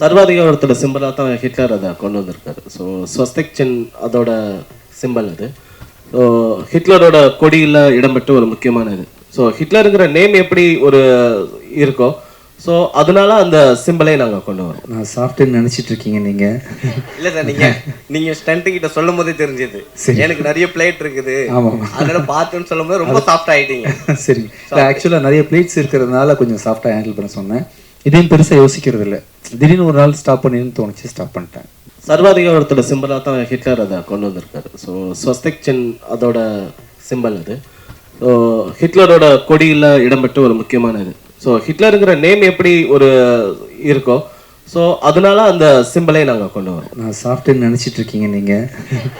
சர்வாதிகாரத்தோட சிம்பிளாக தான் ஹிட்லர் அதை கொண்டு வந்திருக்காரு. ஸோ ஸ்வஸ்திக் சின் அதோட சிம்பல் அது. ஸோ ஹிட்லரோட கொடியில் இடம்பெற்ற ஒரு முக்கியமான இது. ஸோ ஹிட்லருங்கிற நேம் எப்படி ஒரு இருக்கோ ஸோ அதனால அந்த சிம்பலை நாங்கள் கொண்டு வரோம். நான் சாஃப்ட்வேர் நினைச்சிட்டு இருக்கீங்க நீங்க. இல்ல சார் நீங்க நீங்க ஸ்டண்ட் கிட்ட சொல்லும் போதே தெரிஞ்சது. எனக்கு நிறைய பிளேட் இருக்குது. ஆமா. அதனால பார்த்துன்னு சொல்லும் போது ரொம்ப சாஃப்ட் ஆயிட்டீங்க. சரி. ஆக்சுவலாக நிறைய பிளேட்ஸ் இருக்கிறதுனால கொஞ்சம் சாஃப்டாக ஹேண்டில் பண்ண சொன்னேன். இதையும் பெருசாக யோசிக்கிறது இல்லை திடீர்னு ஒரு நாள் ஸ்டாப் பண்ணின்னு தோணுச்சு ஸ்டாப் பண்ணிட்டேன். சர்வாதிகாரத்தோட சிம்பிளாக தான் ஹிட்லர் அதை கொண்டு வந்திருக்காரு. ஸோ ஸ்வஸ்திக் சின் அதோட சிம்பல் அது. ஸோ ஹிட்லரோட கொடியில் இடம்பெற்ற ஒரு முக்கியமான இது. ஸோ ஹிட்லருங்கிற நேம் எப்படி ஒரு இருக்கோ ஸோ அதனால அந்த சிம்பலை நாங்கள் கொண்டு வரோம். நான் சாஃப்ட்வேர் நினைச்சிட்டு இருக்கீங்க நீங்க.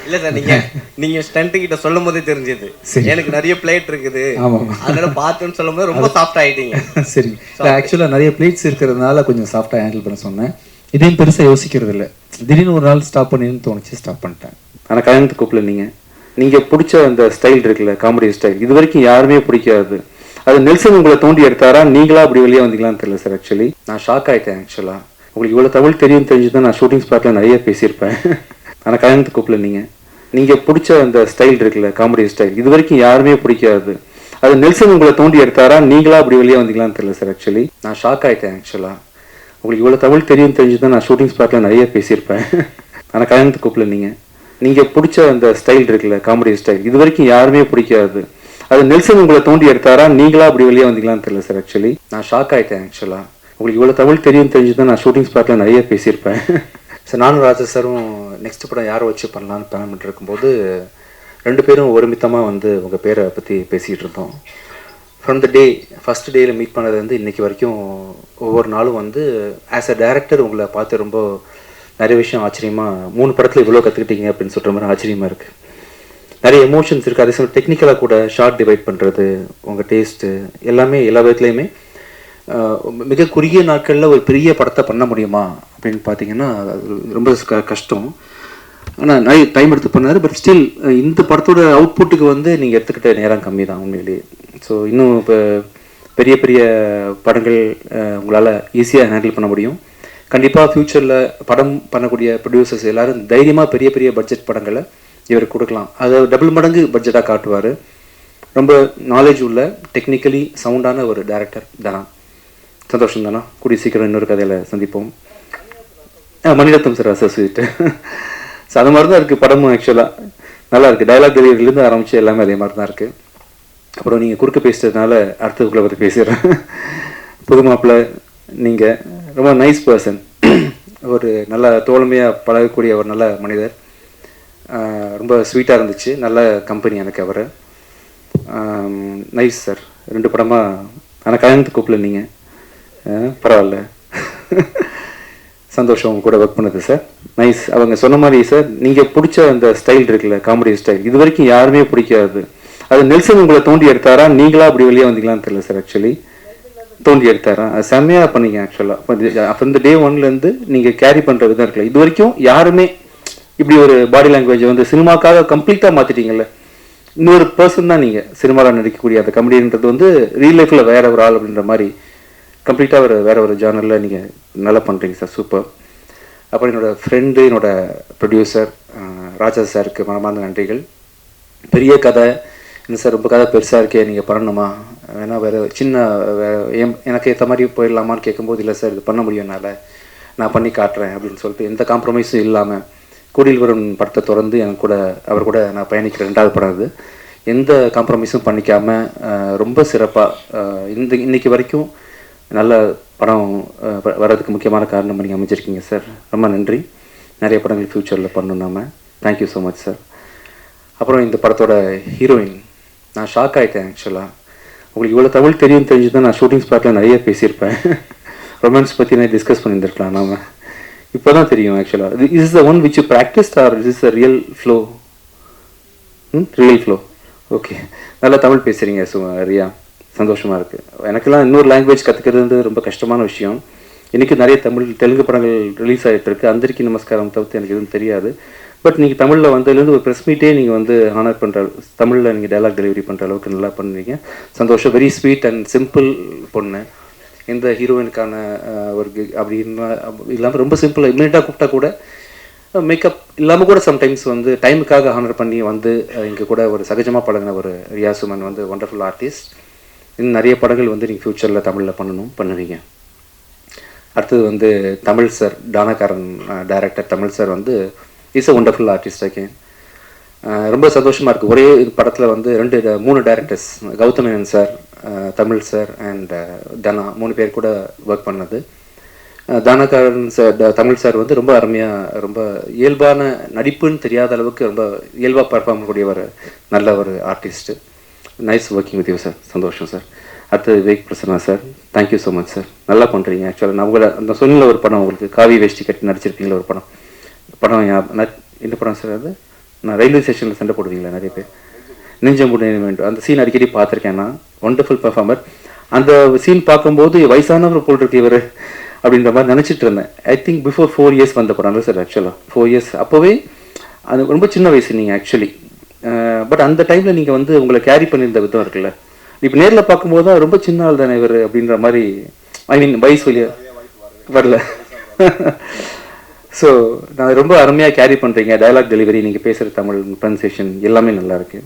இல்ல சார் நீங்க நீங்க ஸ்டண்ட் கிட்ட சொல்லும் போதே தெரிஞ்சது எனக்கு நிறைய பிளேட் இருக்குது. ஆமா. அதனால பார்த்துன்னு சொல்லும் போது ரொம்ப சாஃப்ட் ஆயிட்டீங்க. சரி. ஆக்சுவலாக நிறைய பிளேட்ஸ் இருக்கிறதுனால கொஞ்சம் சாஃப்டாக ஹேண்டில் பண்ண சொன்னேன். இதையும் பெருசாக யோசிக்கிறது இல்லை. திடீர்னு ஒரு நாள் ஸ்டாப் பண்ணின்னு தோணுச்சு ஸ்டாப் பண்ணிட்டேன். ஆனால் கல்யாணத்துக்கு கூப்பிடல நீங்கள் நீங்கள் பிடிச்ச அந்த ஸ்டைல் இருக்குல்ல காமெடி ஸ்டைல் இது வரைக்கும் யாருமே பிடிக்காது. அது நெல்சன் உங்களை தோண்டி எடுத்தாரா? நீங்களா அப்படி வெளியே வந்தீங்களான்னு தெரியல சார் ஆக்சுவலி நான் ஷாக் ஆயிட்டேன் ஆக்சுவலாக உங்களுக்கு இவ்வளோ தமிழ் தெரியும் தெரிஞ்சு தான் நான் ஷூட்டிங் ஸ்பாட்டில் நிறைய பேசியிருப்பேன். ஆனால் கல்யாணத்துக்கு கூப்பிடல நீங்கள் நீங்கள் பிடிச்ச அந்த ஸ்டைல் இருக்குல்ல காமெடி ஸ்டைல் இது வரைக்கும் யாருமே பிடிக்காது. அது நெல்சன் உங்களை தோண்டி எடுத்தாரா? நீங்களா அப்படி வெளியே வந்தீங்களான்னு தெரியல சார் ஆக்சுவலி நான் ஷாக் ஆயிட்டேன் ஆக்சுவலாக உங்களுக்கு இவ்வளோ தமிழ் தெரியும் தெரிஞ்சு தான் நான் ஷூட்டிங் ஸ்பாட்டில் நிறைய பேசியிருப்பேன். ஆனால் கல்யாணத்துக்கு கூப்பிடல நீங்கள் நீங்கள் பிடிச்ச அந்த ஸ்டைல் இருக்குல்ல காமெடி ஸ்டைல் இது வரைக்கும் யாருமே பிடிக்காது. அது நெல்சன் உங்களை தோண்டி எடுத்தாரா? நீங்களா அப்படி வெளியே வந்தீங்களான்னு தெரியல சார் ஆக்சுவலி நான் ஷாக் ஆயிட்டேன் ஆக்சுவலாக உங்களுக்கு இவ்வளோ தமிழ் தெரியும் தெரிஞ்சு தான் நான் ஷூட்டிங் ஸ்பாட்டில் நிறைய பேசியிருப்பேன். சார் நானும் ராஜா சாரும் நெக்ஸ்ட் படம் யாரை வச்சு பண்ணலான்னு பிளான் பண்ணிட்டு இருக்கும்போது ரெண்டு பேரும் ஒருமித்தமாக வந்து உங்கள் பேரை பற்றி பேசிகிட்டு இருந்தோம். ஃப்ரம் த டே ஃபஸ்ட் டேயில் மீட் பண்ணதுலேருந்து இன்றைக்கி வரைக்கும் ஒவ்வொரு நாளும் வந்து ஆஸ் அ டேரக்டர் உங்களை பார்த்து ரொம்ப நிறைய விஷயம் ஆச்சரியமாக மூணு படத்தில் இவ்வளோ கற்றுக்கிட்டீங்க அப்படின்னு சொல்கிற மாதிரி ஆச்சரியமாக இருக்குது நிறைய எமோஷன்ஸ் இருக்குது அதே சமயம் டெக்னிக்கலாக கூட ஷார்ட் டிவைட் பண்ணுறது உங்கள் டேஸ்ட்டு எல்லாமே எல்லா விதத்துலேயுமே மிக குறுகிய நாட்களில் ஒரு பெரிய படத்தை பண்ண முடியுமா? அப்படின்னு பார்த்தீங்கன்னா அது ரொம்ப கஷ்டம். ஆனால் நிறைய டைம் எடுத்து பண்ணார் பட் ஸ்டில் இந்த படத்தோட அவுட்புட்டுக்கு வந்து நீங்கள் எடுத்துக்கிட்ட நேரம் கம்மி தான் உண்மையிலேயே ஸோ இன்னும் இப்போ பெரிய பெரிய படங்கள் உங்களால் ஈஸியாக ஹேண்டில் பண்ண முடியும். கண்டிப்பாக ஃப்யூச்சரில் படம் பண்ணக்கூடிய ப்ரொடியூசர்ஸ் எல்லாரும் தைரியமாக பெரிய பெரிய பட்ஜெட் படங்களை இவருக்கு கொடுக்கலாம். அதை டபுள் மடங்கு பட்ஜெட்டாக காட்டுவார். ரொம்ப நாலேஜ் உள்ள டெக்னிக்கலி சவுண்டான ஒரு டேரக்டர் தனா சந்தோஷம் தானே கூடிய சீக்கிரம் இன்னொரு கதையில் சந்திப்போம். ஆ, மணிரத்னம் சார் அசோசியேட் ஸோ அது மாதிரி தான் இருக்குது படமும் ஆக்சுவலாக நல்லா இருக்குது டைலாக் டெலிவரியிலேருந்து ஆரம்பித்து எல்லாமே அதே மாதிரி தான் இருக்குது அப்புறம் நீங்கள் குறுக்க பேசுறதுனால அடுத்ததுக்குள்ளே பற்றி பேசிடுறேன். புது மாப்பிள்ளை நீங்கள் ரொம்ப நைஸ் பர்சன் ஒரு நல்ல தோழமையாக பழகக்கூடிய ஒரு நல்ல மனிதர். ரொம்ப ஸ்வீட்டாக இருந்துச்சு. நல்ல கம்பெனி எனக்கு அவர். நைஸ் சார் ரெண்டு படமாக ஆனால் கல்யாணத்துக்கு கூப்பிடல நீங்கள் பரவாயில்ல. சந்தோஷம் உங்க கூட ஒர்க் பண்ணுது சார் நைஸ் அவங்க சொன்ன மாதிரி சார் நீங்கள் பிடிச்ச அந்த ஸ்டைல் இருக்குல்ல காமெடி ஸ்டைல் இது வரைக்கும் யாருமே பிடிக்காது. அது நெல்சன் உங்களை தோண்டி எடுத்தாரா? நீங்களா அப்படி வெளியே வந்தீங்களான்னு தெரியல சார் ஆக்சுவலி தோண்டி எடுத்தாரா? அது செம்மையாக பண்ணீங்க ஆக்சுவலாக அப்போ இந்த டே ஒன்லேருந்து நீங்கள் கேரி பண்ணுற விதம் இருக்குல்ல இது வரைக்கும் யாருமே இப்படி ஒரு பாடி லாங்குவேஜ் வந்து சினிமாக்காக கம்ப்ளீட்டாக மாற்றிட்டீங்கல்ல இன்னொரு பர்சன் தான் நீங்கள் சினிமாவில் நடிக்கக்கூடிய அந்த கமெடின்றது வந்து ரியல் லைஃப்பில் வேற ஒரு ஆள் அப்படின்ற மாதிரி கம்ப்ளீட்டாக ஒரு வேறு ஒரு ஜேர்னலில் நீங்கள் நல்லா பண்ணுறீங்க சார் சூப்பர் அப்புறம் என்னோட ஃப்ரெண்டு என்னோட ப்ரொடியூசர் ராஜா சாருக்கு மனமார்ந்த நன்றிகள். பெரிய கதை. என்ன சார் ரொம்ப கதை பெருசாக இருக்கே நீங்கள் பண்ணணுமா? வேணா வேறு சின்ன எனக்கு ஏற்ற மாதிரி போயிடலாமான்னு கேட்கும்போது இல்லை சார் இது பண்ண முடியும் என்னால். நான் பண்ணி காட்டுறேன் அப்படின்னு சொல்லிட்டு எந்த காம்ப்ரமைஸும் இல்லாமல் கூடியில் வரும் படத்தை தொடர்ந்து எனக்கு கூட அவர் கூட நான் பயணிக்கிற ரெண்டாவது படம் அது. எந்த காம்ப்ரமைஸும் பண்ணிக்காமல் ரொம்ப சிறப்பாக இந்த இன்னைக்கு வரைக்கும் நல்ல படம் வ- வர்றதுக்கு முக்கியமான காரணம் நீங்கள் அமைச்சிருக்கீங்க சார் ரொம்ப நன்றி. நிறைய படங்கள் ஃப்யூச்சரில் பண்ணணும் நாம. தேங்க்யூ ஸோ மச் சார் அப்புறம் இந்த படத்தோட ஹீரோயின் நான் ஷாக் ஆகிட்டேன் ஆக்சுவலாக உங்களுக்கு இவ்வளோ தமிழ் தெரியும் தெரிஞ்சு தான் நான் ஷூட்டிங் ஸ்பாட்டில் நிறைய பேசியிருப்பேன். ரொமான்ஸ் பற்றி நான் டிஸ்கஸ் பண்ணியிருந்திருக்கலாம் நாம. இப்போ தான் தெரியும் ஆக்சுவலாக is the one which you practised or is the real flow hmm real flow okay நல்லா தமிழ் பேசுகிறீங்க சு ரியா. சந்தோஷமாக இருக்குது எனக்கெல்லாம் இன்னொரு லாங்குவேஜ் கற்றுக்கிறது ரொம்ப கஷ்டமான விஷயம். இன்றைக்கி நிறைய தமிழ் தெலுங்கு படங்கள் ரிலீஸ் ஆகிட்டு இருக்கு அந்தரிக்கு நமஸ்காரம் தவிர்த்து எனக்கு எதுவும் தெரியாது. பட் நீங்கள் தமிழில் வந்ததுலேருந்து ஒரு ப்ரெஸ் மீட்டே நீங்கள் வந்து ஹானர் பண்ணுற தமிழில் நீங்கள் டைலாக் டெலிவரி பண்ணுற அளவுக்கு நல்லா பண்ணுறீங்க சந்தோஷம். வெரி ஸ்வீட் அண்ட் சிம்பிள் பொண்ணு. எந்த ஹீரோயினுக்கான ஒரு அப்படின்னா அப்படி இல்லாமல் ரொம்ப சிம்பிளாக இமீடியட்டாக கூப்பிட்டா கூட மேக்கப் இல்லாமல் கூட சம்டைம்ஸ் வந்து டைமுக்காக ஹானர் பண்ணி வந்து இங்கே கூட ஒரு சகஜமாக பழகின ஒரு ரியாசுமன் வந்து ஒண்டர்ஃபுல் ஆர்டிஸ்ட் இன்னும் நிறைய படங்கள் வந்து நீங்கள் ஃப்யூச்சரில் தமிழில் பண்ணணும் பண்ணுவீங்க. அடுத்தது வந்து Tamil sir Taanakkaran director Tamil sir வந்து is a wonderful artist again ரொம்ப சந்தோஷமாக இருக்குது ஒரே படத்தில் வந்து ரெண்டு மூணு directors Gautham Menon sir Tamil sir and Dhana மூணு பேர் கூட ஒர்க் பண்ணது. தானகாரன் சார் த- தமிழ் சார் வந்து ரொம்ப அருமையாக ரொம்ப இயல்பான நடிப்புன்னு தெரியாத அளவுக்கு ரொம்ப இயல்பாக பர்ஃபார்ம் கூடிய ஒரு நல்ல ஒரு artist nice working with you sir சந்தோஷம் சார் அடுத்தது Vivek Prasanna sir thank you so much sir நல்லா பண்ணுறீங்க ஆக்சுவலாக நான் உங்களை அந்த சொன்னில் ஒரு படம் உங்களுக்கு காவி வேஷ்டி கட்டி நடிச்சிருப்பீங்களா ஒரு படம்? படம் என்ன படம் சார் அது? நான் ரயில்வே ஸ்டேஷனில் சண்டை போடுவீங்களா நிறைய பேர்? நெஞ்சமுடி வேண்டும். அந்த சீன் அடிக்கடி பார்த்துருக்கேன் நான். ஒண்டர்ஃபுல் பர்ஃபார்மர் அந்த சீன் பார்க்கும்போது வயசானவர் போல் இருக்கு இவர் அப்படின்ற மாதிரி நினச்சிட்டு இருந்தேன். I think before four years வந்த படம் சார் ஆக்சுவலாக ஃபோர் இயர்ஸ் அப்போவே அது ரொம்ப சின்ன வயசு நீங்கள் ஆக்சுவலி பட் அந்த டைமில் நீங்கள் வந்து உங்களை கேரி பண்ணியிருந்த விதம் இருக்குல்ல. இப்போ நேரில் பார்க்கும்போது தான் ரொம்ப சின்ன ஆள் தானே இவர் அப்படின்ற மாதிரி ஐ மீன் வயசு வழியா வரல. ஸோ நான் ரொம்ப அருமையாக கேரி பண்ணுறீங்க டயலாக் டெலிவரி நீங்கள் பேசுகிற தமிழ் ப்ரன்சேஷன் எல்லாமே நல்லா இருக்கு.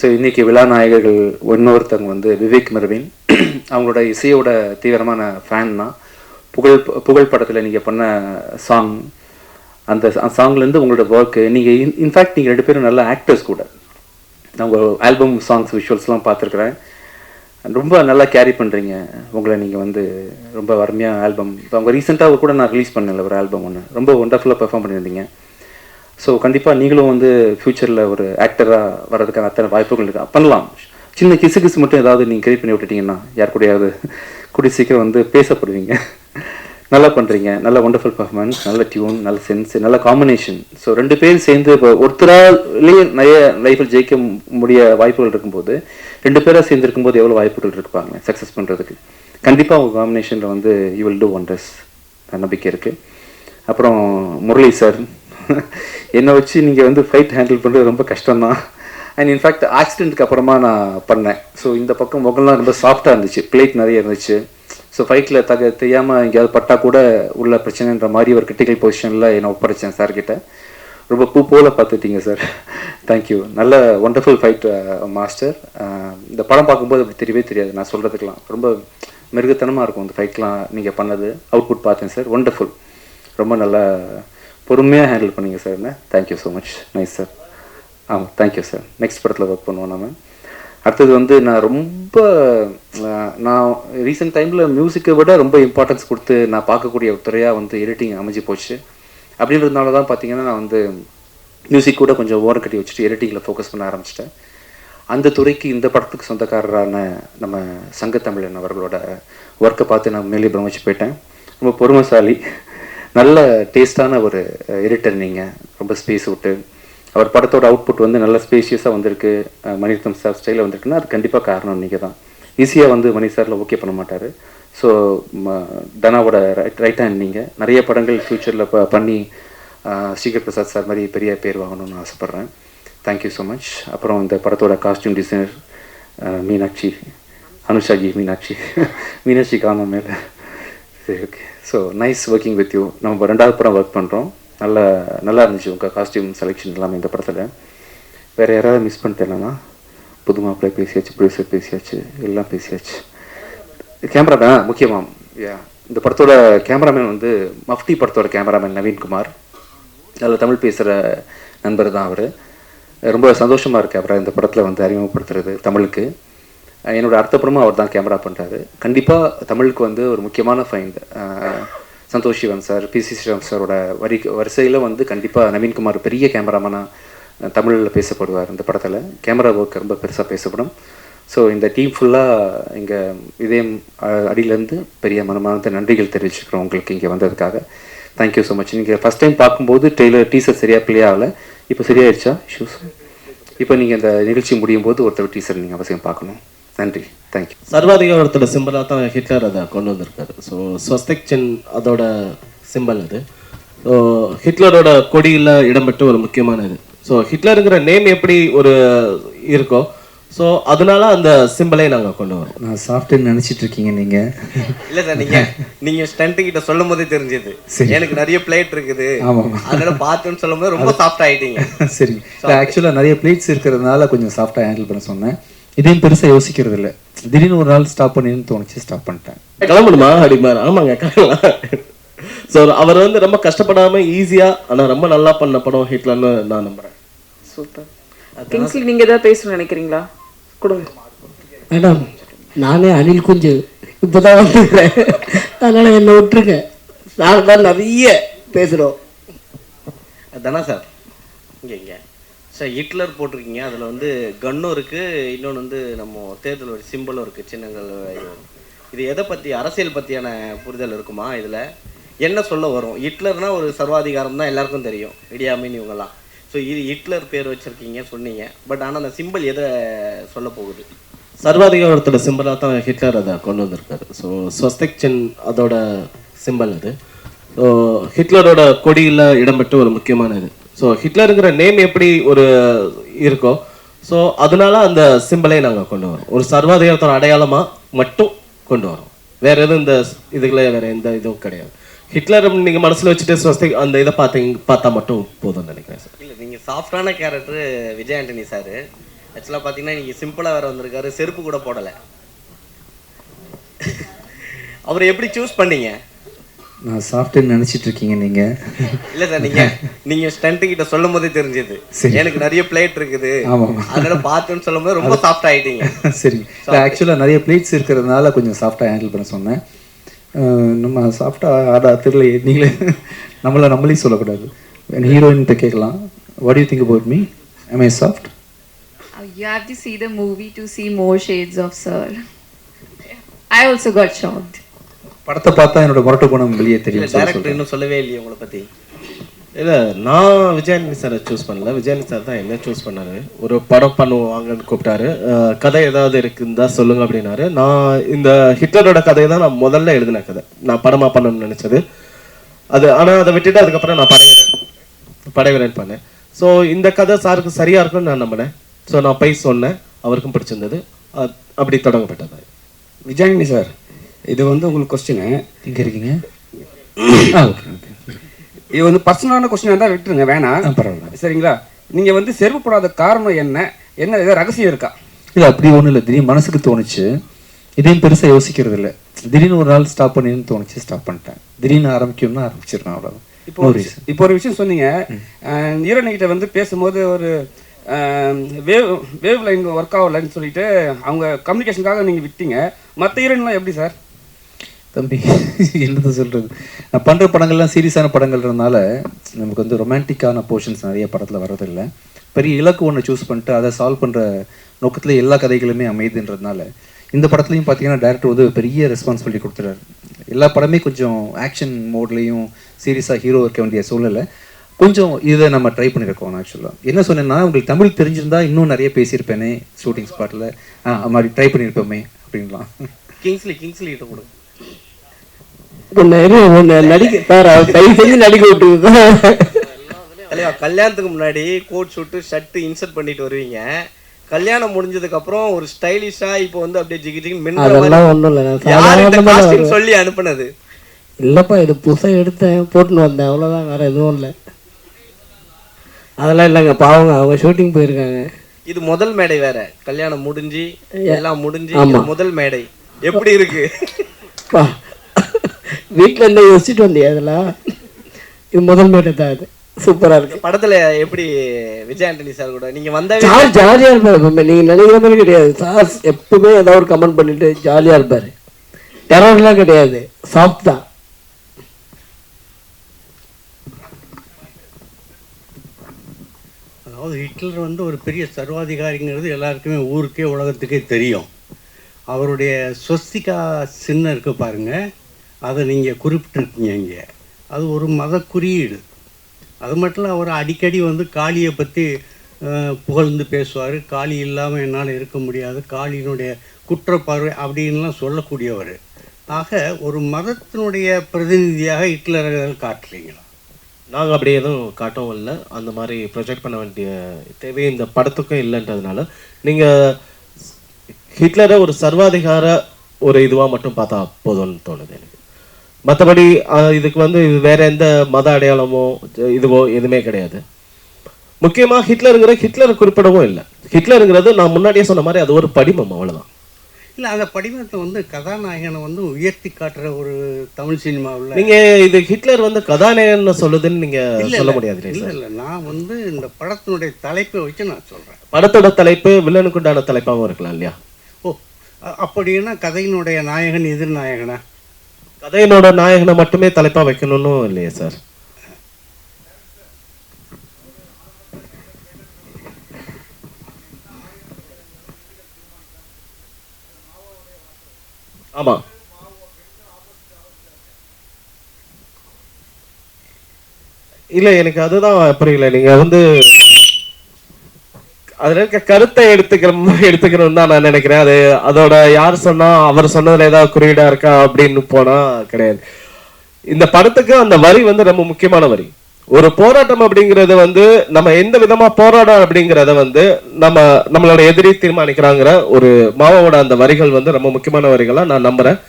ஸோ இன்றைக்கி விழா நாயகர்கள் இன்னொருத்தவங்க வந்து விவேக் மெர்வின். அவங்களோட இசையோட தீவிரமான ஃபேன் தான். புகழ் புகழ் படத்தில் நீங்கள் பண்ண சாங் அந்த சாங்லேருந்து உங்களோட ஒர்க்கு நீங்கள் இன் இன்ஃபேக்ட் நீங்கள் ரெண்டு பேரும் நல்ல ஆக்டர்ஸ் கூட. நான் உங்கள் ஆல்பம் சாங்ஸ் விஷுவல்ஸ்லாம் பார்த்துருக்குறேன். ரொம்ப நல்லா கேரி பண்ணுறீங்க உங்களை நீங்கள் வந்து ரொம்ப அருமையாக ஆல்பம் இப்போ அவங்க ரீசெண்டாக கூட நான் ரிலீஸ் பண்ணல ஒரு ஆல்பம் ஒன்று ரொம்ப ஒண்டர்ஃபுல்லாக பெர்ஃபார்ம் பண்ணியிருந்தீங்க. ஸோ கண்டிப்பாக நீங்களும் வந்து ஃப்யூச்சரில் ஒரு ஆக்டராக வர்றதுக்கான அத்தனை வாய்ப்புகள் இருக்கா. பண்ணலாம். சின்ன கிசு கிசு மட்டும் ஏதாவது நீங்கள் கிரியேட் பண்ணி விட்டுட்டீங்கன்னா யார் கூடயாவது கூடிய சீக்கிரம் வந்து பேசப்படுவீங்க. நல்லா பண்ணுறீங்க நல்ல ஒண்டர்ஃபுல் பர்ஃபார்மன்ஸ் நல்ல டியூன் நல்ல சென்ஸ் நல்ல காம்பினேஷன் ஸோ ரெண்டு பேரும் சேர்ந்து இப்போ ஒருத்தராலேயே நிறைய லைஃப்பில் ஜெயிக்க முடிய வாய்ப்புகள் இருக்கும்போது ரெண்டு பேராக சேர்ந்து இருக்கும்போது எவ்வளோ வாய்ப்புகள் இருப்பாங்க சக்ஸஸ் பண்ணுறதுக்கு கண்டிப்பாக உங்கள் காம்பினேஷனில் வந்து யூ வில் டூ ஒண்டர்ஸ் நம்பிக்கை இருக்குது அப்புறம் முரளி சார் என்னை வச்சு நீங்கள் வந்து ஃபைட் ஹேண்டில் பண்ணுறது ரொம்ப கஷ்டம்தான். அண்ட் இன்ஃபேக்ட் ஆக்சிடென்ட்க்கு அப்புறமா நான் பண்ணேன். ஸோ இந்த பக்கம் முகம்லாம் ரொம்ப சாஃப்டாக இருந்துச்சு. பிளேட் நிறைய இருந்துச்சு. ஸோ ஃபைட்டில் தக தெரியாமல் எங்கேயாவது பட்டா கூட உள்ள பிரச்சனைன்ற மாதிரி ஒரு கிரிட்டிக்கல் பொசிஷனில் என்னை ஒப்படைச்சேன் சார்கிட்ட ரொம்ப பூ போல பார்த்துட்டீங்க சார் தேங்க்யூ நல்ல ஒண்டர்ஃபுல் ஃபைட் மாஸ்டர் இந்த படம் பார்க்கும்போது அப்படி தெரியவே தெரியாது. நான் சொல்கிறதுக்கெலாம் ரொம்ப மிருகத்தனமாக இருக்கும் இந்த ஃபைட்லாம் நீங்கள் பண்ணது. அவுட்புட் பார்த்தேன் சார் ஒண்டர்ஃபுல் ரொம்ப நல்லா பொறுமையாக ஹேண்டில் பண்ணீங்க சார் என்ன? Thank you so much nice sir ஆமாம் தேங்க்யூ சார் நெக்ஸ்ட் படத்தில் ஒர்க் பண்ணுவோம் நம்ம அடுத்தது வந்து நான் ரொம்ப நான் ரீசெண்ட் டைமில் மியூசிக்கை விட ரொம்ப இம்பார்ட்டன்ஸ் கொடுத்து நான் பார்க்கக்கூடிய துறையாக வந்து எடிட்டிங் அமைஞ்சு போச்சு. அப்படின்றதுனால தான் பார்த்தீங்கன்னா நான் வந்து மியூசிக் கூட கொஞ்சம் ஓரம் கட்டி வச்சுட்டு எடிட்டிங்கில் ஃபோக்கஸ் பண்ண ஆரம்பிச்சிட்டேன். அந்த துறைக்கு இந்த படத்துக்கு சொந்தக்காரரான நம்ம சங்கத்தமிழன் அவர்களோட ஒர்க்கை பார்த்து நான் மேலே பிரமிச்சு போயிட்டேன். ரொம்ப பொறுமைசாலி நல்ல டேஸ்டான ஒரு எடிட்டர் நீங்கள் ரொம்ப ஸ்பேஸ் விட்டு அவர் படத்தோட அவுட்புட் வந்து நல்ல ஸ்பேஷியஸாக வந்திருக்கு. அஹ் மணிரத்னம் சார் ஸ்டைலில் வந்திருக்குன்னா அது கண்டிப்பாக காரணம் நீங்கள் தான் ஈஸியாக வந்து மணி சாரில் ஓகே பண்ண மாட்டார். ஸோ தனாவோட ரைட் ரைட் ஹேண்ட் நீங்கள் நிறைய படங்கள் ஃப்யூச்சரில் ப பண்ணி அஹ் ஸ்ரீகர் பிரசாத் சார் மாதிரி பெரிய பேர் வாங்கணும்னு ஆசைப்பட்றேன். தேங்க்யூ ஸோ மச் அப்புறம் இந்த படத்தோட காஸ்டியூம் டிசைனர் மீனாட்சி அனுஷாஜி மீனாட்சி. மீனாட்சி காணும் மேலே. சரி okay so nice working with you நம்ம ரெண்டாவது படம் ஒர்க் பண்ணுறோம் நல்ல நல்லா இருந்துச்சு உங்கள் காஸ்டியூம் செலெக்ஷன் எல்லாமே இந்த படத்தில். வேறு யாராவது மிஸ் பண்ணிட்டேன்னா புது மாப்பிள்ளை பேசியாச்சு ப்ரொடியூசர் பேசியாச்சு எல்லாம் பேசியாச்சு. கேமரா தான் முக்கியமாக யா இந்த படத்தோட கேமராமேன் வந்து மஃப்டி படத்தோட கேமராமேன் நவீன்குமார். அதில் தமிழ் பேசுகிற நண்பர் தான் அவர். ரொம்ப சந்தோஷமாக இருக்கு அவரை இந்த படத்தில் வந்து அறிமுகப்படுத்துறது தமிழுக்கு. என்னோடய அர்த்தப்படமும் அடுத்த படமும் அவர் தான் கேமரா பண்ணுறாரு கண்டிப்பாக தமிழுக்கு வந்து ஒரு முக்கியமான find Santosh Sivan sir P. C. Sriram சாரோட வரி வரிசையில் வந்து கண்டிப்பாக நவீன்குமார் பெரிய கேமராமேனாக தமிழில் பேசப்படுவார் இந்த படத்தில். கேமரா ஒர்க் ரொம்ப பெருசாக பேசப்படும். ஸோ இந்த டீம் ஃபுல்லாக இங்கே இதயம் அடியிலேருந்து பெரிய மனமார்ந்த நன்றிகள் தெரிவிச்சுக்கிறோம் உங்களுக்கு இங்கே வந்ததுக்காக. தேங்க்யூ ஸோ மச் நீங்கள் ஃபஸ்ட் டைம் பார்க்கும்போது டெய்லர் டீசர் சரியாக ப்ளே ஆகலை. இப்போ சரியாயிடுச்சா இஷ்யூஸ் இப்போ நீங்கள் இந்த நிகழ்ச்சி முடியும் போது ஒருத்தர் டீசர் நீங்கள் அவசியம் பார்க்கணும். நன்றி. தேங்க்யூ சர்வாதிகாரத்தோட சிம்பிளாக தான் ஹிட்லர் அதை கொண்டு வந்திருக்காரு. ஸோ ஸ்வஸ்திக் சின் அதோட சிம்பல் அது. ஸோ ஹிட்லரோட கொடியில் இடம்பெற்ற ஒரு முக்கியமான இது. ஸோ ஹிட்லருங்கிற நேம் எப்படி ஒரு இருக்கோ ஸோ அதனால அந்த சிம்பிளை நாங்கள் கொண்டு வரோம் நான் சாஃப்ட்வேர் நினைச்சிட்டு இருக்கீங்க நீங்க. இல்ல சார் நீங்க நீங்க ஸ்டண்ட் கிட்ட சொல்லும் போதே தெரிஞ்சது. சரி. எனக்கு நிறைய பிளேட் இருக்குது. ஆமா. அதனால பார்த்தோன்னு சொல்லும் போது ரொம்ப சாஃப்ட் ஆயிட்டீங்க. சரி. ஆக்சுவலாக நிறைய பிளேட்ஸ் இருக்கிறதுனால கொஞ்சம் சாஃப்டாக ஹேண்டில் பண்ண சொன்னேன். இதையும் பெருசாக யோசிக்கிறது இல்லை திடீர்னு ஒரு நாள் ஸ்டாப் பண்ணின்னு தோணுச்சு ஸ்டாப் பண்ணிட்டேன். கிளம்பணுமா அப்படிமாரு ஆமாங்க கிளம்பலாம். ஸோ அவர் வந்து ரொம்ப கஷ்டப்படாம ஈஸியா ஆனா ரொம்ப நல்லா பண்ண படம் ஹிட்லர்னு நான் நம்புறேன். சூப்பர். கிங்ஸ்லி நீங்க ஏதாவது பேசணும்னு நினைக்கிறீங்களா? கொடுங்க. மேடம் நானே அணில் குஞ்சு. இப்போதான் வந்துக்கிறேன் அதனால என்னை விட்டுருங்க. நாங்கள் தான் நிறைய பேசுகிறோம் அதானா சார்? இங்க இங்க. சார் ஹிட்லர் போட்டிருக்கீங்க. அதில் வந்து கன்னும் இருக்குது இன்னொன்று வந்து நம்ம தேர்தல் ஒரு சிம்பிளும் இருக்குது சின்னங்கள் இது எதை பற்றி அரசியல் பற்றியான புரிதல் இருக்குமா இதில்? என்ன சொல்ல வரும்? ஹிட்லர்னால் ஒரு சர்வாதிகாரம் தான் எல்லாருக்கும் தெரியும். இடியாமின் இவங்கெல்லாம். ஸோ இது ஹிட்லர் பேர் வச்சுருக்கீங்க சொன்னீங்க. பட் ஆனால் அந்த சிம்பிள் எதை சொல்ல போகுது? சர்வாதிகாரத்தோட சிம்பிளாக தான் ஹிட்லர் அதை கொண்டு வந்திருக்காரு. ஸோ ஸ்வஸ்திக் சென் அதோட சிம்பிள் அது. ஸோ ஹிட்லரோட கொடியில் இடம்பெற்ற ஒரு முக்கியமான இது. ஸோ ஹிட்லருங்கிற நேம் எப்படி ஒரு இருக்கோ ஸோ அதனால அந்த சிம்பிளை நாங்கள் கொண்டு வரோம். ஒரு சர்வாதிகாரத்தோட அடையாளமாக மட்டும் கொண்டு வரோம். வேற எதுவும் இந்த இதுகளே வேற எந்த இதுவும் கிடையாது. ஹிட்லர் நீங்கள் மனசில் வச்சுட்டு ஸ்வஸ்தி அந்த இதை பார்த்தீங்க பார்த்தா மட்டும் போதும்னு நினைக்கிறேன் சார் இல்லை நீங்கள் சாஃப்டான கேரக்டர் விஜய் ஆண்டனி சார் ஆக்சுவலாக பார்த்தீங்கன்னா நீங்கள் சிம்பிளாக வேற வந்திருக்காரு செருப்பு கூட போடலை. அவரை எப்படி சூஸ் பண்ணீங்க? நான் சாஃப்ட்வேர் நினைச்சிட்டு இருக்கீங்க நீங்க. இல்ல சார் நீங்க நீங்க ஸ்டண்ட் கிட்ட சொல்லும் போதே தெரிஞ்சது. சரி. எனக்கு நிறைய பிளேட் இருக்குது. ஆமா. அதனால பார்த்தோன்னு சொல்லும் போது ரொம்ப சாஃப்ட் ஆயிட்டீங்க. சரி. ஆக்சுவலாக நிறைய பிளேட்ஸ் இருக்கிறதுனால கொஞ்சம் சாஃப்டாக ஹேண்டில் பண்ண சொன்னேன். நம்ம சாஃப்டாக ஆடா தெரியல நீங்களே. நம்மளை நம்மளே சொல்லக்கூடாது. ஹீரோயின்கிட்ட கேட்கலாம். What you think about me am I soft You have to see the movie to see more shades of Sir. I also got shocked. படத்தை பார்த்தா என்னோட முரட்டு குணம் வெளியே தெரியும். டேரக்டர் இன்னும் சொல்லவே இல்லையே உங்களை பத்தி. இல்லை நான் விஜயானி சாரை சூஸ் பண்ணல. விஜயானி சார் தான் என்ன சூஸ் பண்ணாரு. ஒரு படம் பண்ணுவாங்கன்னு கூப்பிட்டாரு. கதை ஏதாவது இருக்குந்தா சொல்லுங்க அப்படின்னாரு. நான் இந்த ஹிட்லரோட கதையை தான் நான் முதல்ல எழுதின கதை. நான் படமா பண்ணணும்னு நினைச்சது. அது ஆனால் அதை விட்டுட்டு அதுக்கப்புறம் நான் படைவீரன் படைவீரன் பண்ணேன். ஸோ இந்த கதை சாருக்கு சரியா இருக்கும்னு நான் நம்பினேன். ஸோ நான் போய் சொன்னேன். அவருக்கும் பிடிச்சிருந்தது. அப்படி தொடங்கப்பட்டது. விஜயானி சார் இது வந்து உங்களுக்கு கொஸ்டின் எங்கே இருக்கீங்க? ஆ ஓகே ஓகே இது வந்து பர்சனலான கொஸ்டின் இருந்தால் விட்டுருங்க வேணாம். பரவாயில்ல. சரிங்களா? நீங்கள் வந்து செருப்பு போடாத காரணம் என்ன? என்ன ஏதாவது ரகசியம் இருக்கா? இல்லை அப்படி ஒன்றும் இல்லை. திடீர்னு மனசுக்கு தோணுச்சு. இதையும் பெருசாக யோசிக்கிறது இல்லை. திடீர்னு ஒரு நாள் ஸ்டாப் பண்ணின்னு தோணுச்சு ஸ்டாப் பண்ணிட்டேன். திடீர்னு ஆரம்பிக்கணும்னா ஆரம்பிச்சிடறேன் அவ்வளோ இப்போ ஒரு விஷயம்- இப்போ ஒரு விஷயம் சொன்னீங்க. ஈரணிகிட்ட வந்து பேசும்போது ஒரு வேவ் வேவ் லைன் ஒர்க் ஆகலைன்னு சொல்லிட்டு அவங்க கம்யூனிகேஷனுக்காக நீங்கள் விட்டீங்க. மற்ற ஹீரோயின்லாம் எப்படி சார் தம்பி என்னது சொல்கிறது நான் பண்ணுற படங்கள்லாம் சீரியஸான படங்கள்ன்றனால நமக்கு வந்து ரொமான்டிக்கான போர்ஷன்ஸ் நிறைய படத்தில் வர்றதில்லை. பெரிய இலக்கு ஒன்று சூஸ் பண்ணிட்டு அதை சால்வ் பண்ணுற நோக்கத்தில் எல்லா கதைகளுமே அமையுதுன்றதுனால இந்த படத்துலையும் பார்த்தீங்கன்னா டேரக்டர் வந்து பெரிய ரெஸ்பான்சிபிலிட்டி கொடுத்துறாரு எல்லா படமே கொஞ்சம் ஆக்ஷன் மோட்லேயும் சீரியஸாக ஹீரோ இருக்க வேண்டிய சூழ்நிலை. கொஞ்சம் இதை நம்ம ட்ரை பண்ணியிருக்கோம் ஆக்சுவலாக என்ன சொன்னேன்னா உங்களுக்கு தமிழ் தெரிஞ்சிருந்தா இன்னும் நிறைய பேசியிருப்பேனே ஷூட்டிங் ஸ்பாட்டில் அது மாதிரி ட்ரை பண்ணியிருப்போமே அப்படின்லாம். கிங்ஸ்லி கிங்ஸ்லி கிட்ட கொடுங்க நடிக்க சார் அவர் தயவு செஞ்சு நடிக்க விட்டுருங்க தலைவா கல்யாணத்துக்கு முன்னாடி கோட் ஷூட்டு ஷர்ட் இன்சர்ட் பண்ணிட்டு வருவீங்க. கல்யாணம் முடிஞ்சதுக்கு அப்புறம் ஒரு ஸ்டைலிஷா இப்போ வந்து அப்படியே ஜிகி ஜிகி மின்ன அதெல்லாம் ஒன்றும் இல்லை நான் யார் இந்த சாதாரணமாக காஸ்டியூம் சொல்லி அனுப்புனது? இல்லைப்பா இது புதுசாக எடுத்தேன் போட்டுன்னு வந்தேன் அவ்வளோதான் வேற எதுவும் இல்லை. அதெல்லாம் இல்லைங்க பாவங்க அவங்க ஷூட்டிங் போயிருக்காங்க. இது முதல் மேடை வேற. கல்யாணம் முடிஞ்சு எல்லாம் முடிஞ்சு முதல் மேடை. எப்படி இருக்கு? வீட்டில் என்ன யோசிச்சுட்டு வந்தியா அதெல்லாம் இது முதல் மேட்டை தான் இது. சூப்பராக இருக்கு. படத்துல எப்படி விஜய் ஆண்டனி சார் கூட? நீங்க வந்தாவே சார் ஜாலியாக இருப்பார் நீங்கள் நினைக்கிற மாதிரி கிடையாது. சார் எப்பவுமே ஏதாவது ஒரு கமெண்ட் பண்ணிட்டு ஜாலியாக இருப்பார். டெரர்லாம் கிடையாது. சாஃப்ட் தான். அதாவது ஹிட்லர் வந்து ஒரு பெரிய சர்வாதிகாரிங்கிறது எல்லாருக்குமே ஊருக்கே உலகத்துக்கே தெரியும். அவருடைய ஸ்வஸ்திகா சின்னம் இருக்கு பாருங்க. அதை நீங்கள் குறிப்பிட்டிருக்கீங்க இங்கே. அது ஒரு மத குறியீடு அது மட்டும் இல்லை அவர் அடிக்கடி வந்து காளியை பற்றி புகழ்ந்து பேசுவார். காளி இல்லாமல் என்னால் இருக்க முடியாது. காளியினுடைய குற்றப்பார்வை அப்படின்லாம் சொல்லக்கூடியவர். ஆக ஒரு மதத்தினுடைய பிரதிநிதியாக ஹிட்லரை காட்டுறீங்களா நாங்கள் அப்படி எதுவும் காட்டவும் இல்லை. அந்த மாதிரி ப்ரொஜெக்ட் பண்ண வேண்டிய தேவை இந்த படத்துக்கும் இல்லைன்றதுனால நீங்கள் ஹிட்லரை ஒரு சர்வாதிகார ஒரு இதுவாக மட்டும் பார்த்தா போதும்னு தோணுது எனக்கு. மற்றபடி இதுக்கு வந்து வேற எந்த மத அடையாளமோ இதுவோ எதுவுமே கிடையாது. முக்கியமாக ஹிட்லருங்கிற ஹிட்லரை குறிப்பிடவும் இல்லை. ஹிட்லருங்கிறது நான் முன்னாடியே சொன்ன மாதிரி அது ஒரு படிமம் அவ்வளவுதான். இல்லை அந்த படிமத்தை வந்து கதாநாயகனை வந்து உயர்த்தி காட்டுற ஒரு தமிழ் சினிமாவில் நீங்க இது ஹிட்லர் வந்து கதாநாயகன் சொல்லுதுன்னு நீங்க சொல்ல முடியாது இல்லை இல்லை. நான் வந்து இந்த படத்தினுடைய தலைப்பை வச்சு நான் சொல்கிறேன் படத்தோட தலைப்பு வில்லனுக்கு உண்டான தலைப்பாகவும் இருக்கலாம் இல்லையா? ஓ அப்படின்னா கதையினுடைய நாயகன் எதிர்நாயகனா கதையினோட நாயகனை மட்டுமே தலைப்பா வைக்கணும்னு இல்லையே சார்? ஆமா. இல்ல எனக்கு அதுதான் புரியல. நீங்க வந்து அதுல இருக்க கருத்தை எடுத்துக்கிற எடுத்துக்கணும்னு தான் நான் நினைக்கிறேன். அது அதோட யார் சொன்னா அவர் சொன்னதுல ஏதாவது குறியீடா இருக்கா அப்படின்னு போனா கிடையாது. இந்த படத்துக்கு அந்த வரி வந்து ரொம்ப முக்கியமான வரி. ஒரு போராட்டம் அப்படிங்கறது வந்து நம்ம எந்த விதமா போராடம் அப்படிங்கறத வந்து நம்ம நம்மளோட எதிரி தீர்மானிக்கிறாங்கிற ஒரு மாவோட அந்த வரிகள் வந்து ரொம்ப முக்கியமான வரிகளா நான் நம்புறேன்.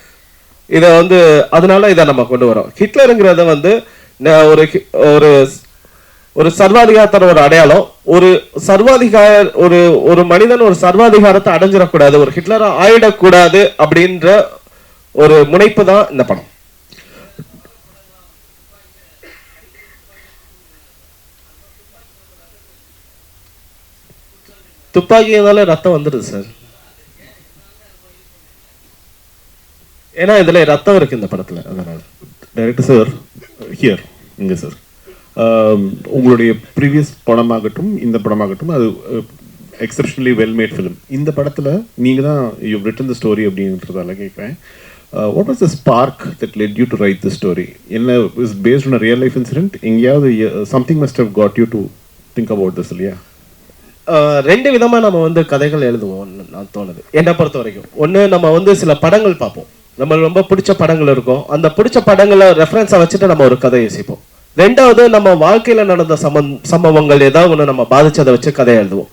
இதை வந்து அதனால இதை நம்ம கொண்டு வரோம். ஹிட்லருங்கிறத வந்து ந- ஒரு ஒரு ஒரு சர்வாதிகாரத்தோட ஒரு அடையாளம் ஒரு சர்வாதிகார ஒரு ஒரு மனிதன் ஒரு சர்வாதிகாரத்தை அடைஞ்சிடக்கூடாது ஒரு ஹிட்லரா ஆயிடக்கூடாது அப்படின்ற ஒரு முனைப்பு தான் இந்த படம். துப்பாக்கியதால ரத்தம் வந்துடுது சார். ஏன்னா இதுல ரத்தம் இருக்கு இந்த படத்துல. அதனால. டைரக்டர் சார் ஹியர் இங்க சார் உங்களுடைய ப்ரீவியஸ் படமாகட்டும் இந்த படமாகட்டும் அது எக்ஸப்ஷனலி வெல் மேட் ஃபிலிம் இந்த படத்தில் நீங்கள் தான் யூ ரிட்டன் த ஸ்டோரி அப்படின்றதால கேட்குறேன் what was the spark that led you to write the story என்ன is based on real life incident எங்கேயாவது something must have got you to think about this இல்லையா? ரெண்டு விதமாக நம்ம வந்து கதைகள் எழுதுவோம் நான் தோணுது. என்னை பொறுத்த வரைக்கும். ஒன்று நம்ம வந்து சில படங்கள் பார்ப்போம். நம்ம ரொம்ப பிடிச்ச படங்கள் இருக்கும். அந்த பிடிச்ச படங்களை ரெஃபரன்ஸா வச்சுட்டு நம்ம ஒரு கதை யோசிப்போம் ரெண்டாவது நம்ம வாழ்க்கையில நடந்த சம சம்பவங்கள் ஏதாவது ஒண்ணு நம்ம பாதிச்சதை வச்சு கதை எழுதுவோம்.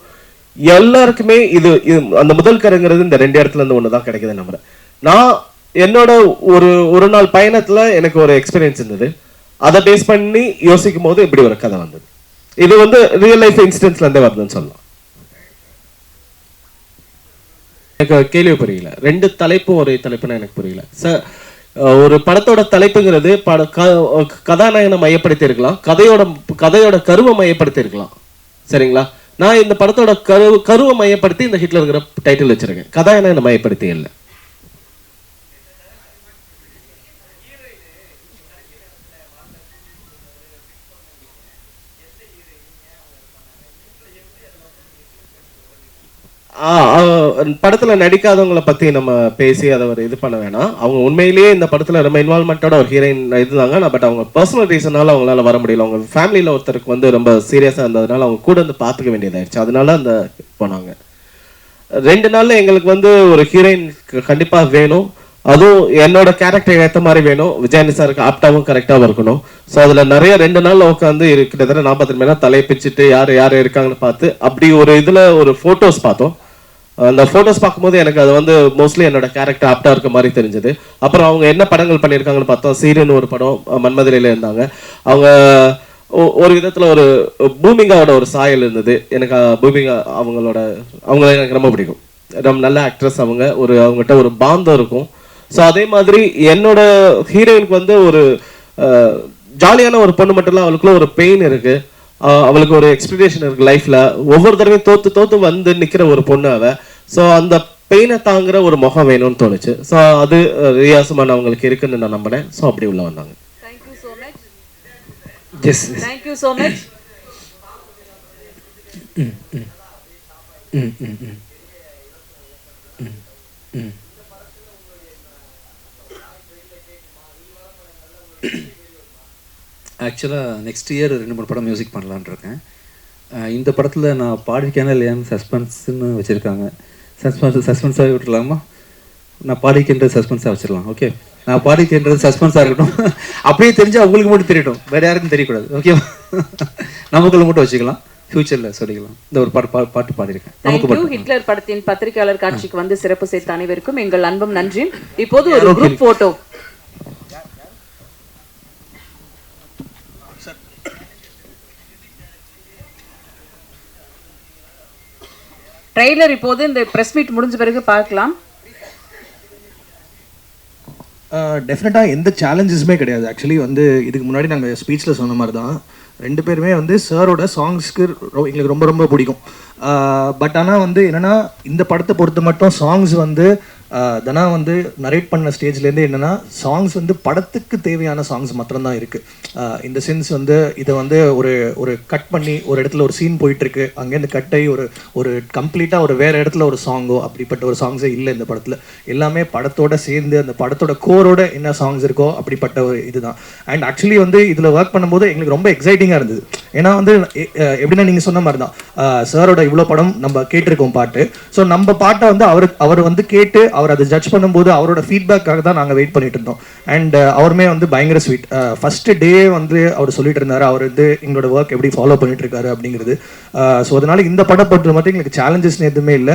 எல்லாருக்குமே இது இது அந்த முதல் கருங்கிறது இந்த ரெண்டு இடத்துல இருந்து ஒன்று தான் கிடைக்குது நம்புறேன். நான் என்னோட ஒரு ஒரு நாள் பயணத்துல எனக்கு ஒரு எக்ஸ்பீரியன்ஸ் இருந்தது. அதை பேஸ் பண்ணி யோசிக்கும் போது இப்படி ஒரு கதை வந்தது. இது வந்து ரியல் லைஃப் இன்சிடென்ட்ஸ்ல இருந்தே வருதுன்னு சொல்லலாம். எனக்கு கேள்வி புரியல. ரெண்டு தலைப்பும் ஒரே தலைப்புன்னு எனக்கு புரியல. சார் ஒரு படத்தோட தலைப்புங்கிறது பட க- கதாநாயகனை மையப்படுத்தி இருக்கலாம் கதையோட கதையோட கருவை மையப்படுத்தி இருக்கலாம் சரிங்களா? நான் இந்த படத்தோட கரு கருவை மையப்படுத்தி இந்த ஹிட்லருங்கிற டைட்டில் வச்சிருக்கேன். கதாநாயகனை மையப்படுத்தி இல்லை. படத்துல நடிக்காதவங்கள பத்தி நம்ம பேசி அதை ஒரு இது பண்ண வேணாம். அவங்க உண்மையிலேயே இந்த படத்துல ரொம்ப இன்வால்மெண்டோட ஒரு ஹீரோயின் இதுதாங்க. நான் பட் அவங்க பர்சனல் ரீசனால அவங்களால வர முடியல. அவங்க ஃபேமிலியில ஒருத்தருக்கு வந்து ரொம்ப சீரியஸா இருந்ததுனால அவங்க கூட வந்து பாத்துக்க வேண்டியதாயிருச்சு. அதனால அந்த போனாங்க. ரெண்டு நாள்ல எங்களுக்கு வந்து ஒரு ஹீரோயின் கண்டிப்பா வேணும். அதுவும் என்னோட கேரக்டர் ஏற்ற மாதிரி வேணும். விஜயானி சாருக்கு ஆப்டாவும் கரெக்டாக இருக்கணும். ஸோ அதில் நிறைய ரெண்டு நாள் உட்காந்து கிட்டத்தட்ட நாற்பத்தி மணி நேரம் தலையை பிச்சுட்டு யார் யார் இருக்காங்கன்னு பார்த்து அப்படி ஒரு இதில் ஒரு ஃபோட்டோஸ் பார்த்தோம். அந்த ஃபோட்டோஸ் பார்க்கும்போது எனக்கு அது வந்து மோஸ்ட்லி என்னோட கேரக்டர் ஆப்டா இருக்க மாதிரி தெரிஞ்சது. அப்புறம் அவங்க என்ன படங்கள் பண்ணியிருக்காங்கன்னு பார்த்தோம் சீரியன் ஒரு படம் அஹ் இருந்தாங்க. அவங்க ஒ- ஒரு விதத்துல ஒரு பூமிங்காவோட ஒரு சாயல் இருந்தது. எனக்கு பூமிங்கா அவங்களோட அவங்கள எனக்கு ரொம்ப பிடிக்கும். ரொம்ப நல்ல ஆக்ட்ரஸ் அவங்க. ஒரு அவங்ககிட்ட ஒரு பாந்தம் இருக்கும். ஸோ அதே மாதிரி என்னோட ஹீரோயினுக்கு வந்து ஒரு ஜாலியான ஒரு பொண்ணு மட்டும் இல்லை அவளுக்குள்ள ஒரு பெயின் இருக்கு. அவளுக்கு ஒரு எக்ஸ்பெக்டேஷன் இருக்கு லைஃப்ல ஒவ்வொரு தடவையும் தோத்து தோத்து வந்து நிக்கிற ஒரு பொண்ணு அவள் ஸோ அந்த பெயினை தாங்குற ஒரு முகம் வேணும்னு தோணுச்சு. ஸோ அது அஹ், ரியா சுமன் அவங்களுக்கு இருக்குன்னு நான் நம்பினேன் ஸோ அப்படி உள்ள வந்தாங்க. Yes thank you so much ஆக்சுவலாக நெக்ஸ்ட் இயர் ரெண்டு மூணு படம் மியூசிக் பண்ணலான்னு இருக்கேன். இந்த படத்தில் நான் பாடிருக்கேனா இல்லையான்னு சஸ்பென்ஸ்னு வச்சுருக்காங்க. சஸ்பென்ஸ் சஸ்பென்ஸாகவே விட்டுலாமா நான் பாடிக்கின்றது சஸ்பென்ஸாக வச்சிடலாம் ஓகே நான் பாடிக்கின்றது சஸ்பென்ஸாக இருக்கட்டும். அப்படியே தெரிஞ்சு அவங்களுக்கு மட்டும் தெரியட்டும். வேறு யாருக்கும் தெரியக்கூடாது ஓகே நமக்குள்ள மட்டும் வச்சுக்கலாம். ஃபியூச்சரில் சொல்லிக்கலாம். இந்த ஒரு பாட்டு பா- பாட்டு பாடியிருக்கேன். நமக்கு ஹிட்லர் படத்தின் பத்திரிகையாளர் காட்சிக்கு வந்து சிறப்பு சேர்த்த அனைவருக்கும் எங்கள் அன்பும் நன்றியும். இப்போது ஒரு குரூப் போட்டோ ட்ரெய்லர் இப்போது இந்த ப்ரெஸ் மீட் முடிஞ்ச பிறகு பார்க்கலாம். டெஃபினட்டாக எந்த சேலஞ்சஸுமே கிடையாது. ஆக்சுவலி வந்து இதுக்கு முன்னாடி நாங்கள் ஸ்பீச்சில் சொன்ன மாதிரி தான். ரெண்டு பேருமே வந்து சாரோட சாங்ஸ்க்கு எங்களுக்கு ரொம்ப ரொம்ப பிடிக்கும். பட் ஆனால் வந்து என்னென்னா இந்த படத்தை பொறுத்த மட்டும் சாங்ஸ் வந்து தனா வந்து நரேட் பண்ண ஸ்டேஜ்லேருந்து என்னென்னா சாங்ஸ் வந்து படத்துக்கு தேவையான சாங்ஸ் மாத்திரம்தான் இருக்குது இந்த சென்ஸ் வந்து இதை வந்து ஒரு ஒரு கட் பண்ணி ஒரு இடத்துல ஒரு சீன் போயிட்டுருக்கு. அங்கேருந்து கட் ஒரு ஒரு கம்ப்ளீட்டாக ஒரு வேறு இடத்துல ஒரு சாங்கோ அப்படிப்பட்ட ஒரு சாங்ஸே இல்லை இந்த படத்தில். எல்லாமே படத்தோட சேர்ந்து அந்த படத்தோட கோரோட என்ன சாங்ஸ் இருக்கோ அப்படிப்பட்ட ஒரு இதுதான். அண்ட் ஆக்சுவலி வந்து இதில் ஒர்க் பண்ணும்போது எங்களுக்கு ரொம்ப எக்ஸைட்டிங்காக இருந்தது. ஏன்னா வந்து எ- எப்படின்னா நீங்கள் சொன்ன மாதிரி தான் சாரோட இவ்வளோ படம் நம்ம கேட்டிருக்கோம் பாட்டு. ஸோ நம்ம பாட்டை வந்து அவர் அவர் வந்து கேட்டு அவர் அதை ஜட்ஜ் பண்ணும்போது அவரோட ஃபீட்பேக்காக தான் நாங்கள் வெயிட் பண்ணிட்டு இருந்தோம். அண்ட் அவருமே வந்து பயங்கர ஸ்வீட் ஃபர்ஸ்ட் டே வந்து அவர் சொல்லிட்டு இருந்தார் அவர் வந்து எங்களோட ஒர்க் எப்படி ஃபாலோ பண்ணிட்டு இருக்காரு அப்படிங்கிறது. ஸோ அதனால இந்த படம் பொறுத்த மட்டும் எங்களுக்கு சேலஞ்சஸ் எதுவுமே இல்லை.